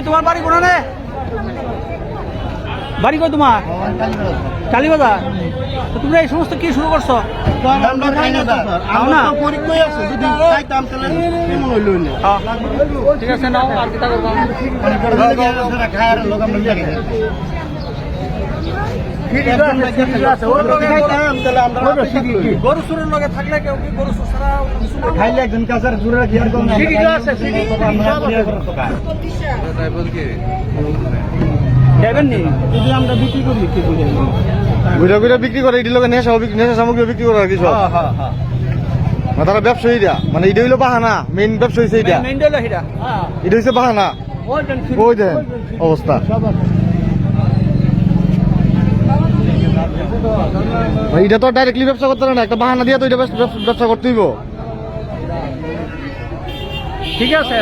এই তোমার বাড়ি কোনে বাড়ি কই তোমার? কালীবাজার। তো তোমরা এই সমস্ত কি শুরু করছ? খাও না হ্যাঁ। ঠিক আছে নাও আর করবা? গরু চুরের লগে থাকলে কেউ কি গরু চুর ছাড়া কিছু না? খাইলে একজন কাছার দূরে কি আর কোন সিঁড়ি তো আছে, সিঁড়ি। দেবেন নি যদি আমরা বিক্রি করি এটি লোকে নেশা নেশা সামগ্রী বিক্রি করে আর কি সব হ্যাঁ হ্যাঁ। তারা ব্যবসায়ীরা মানে এটা হইল বাহানা মেইন ব্যবসা হইছে এটা হ্যাঁ এটা হইছে বাহানা। ওই দেন অবস্থা। এটা তো ডাইরেক্টলি ব্যবসা করতে পারে না একটা বাহানা দিয়ে তো এটা ব্যবসা- করতে হইব। ঠিক আছে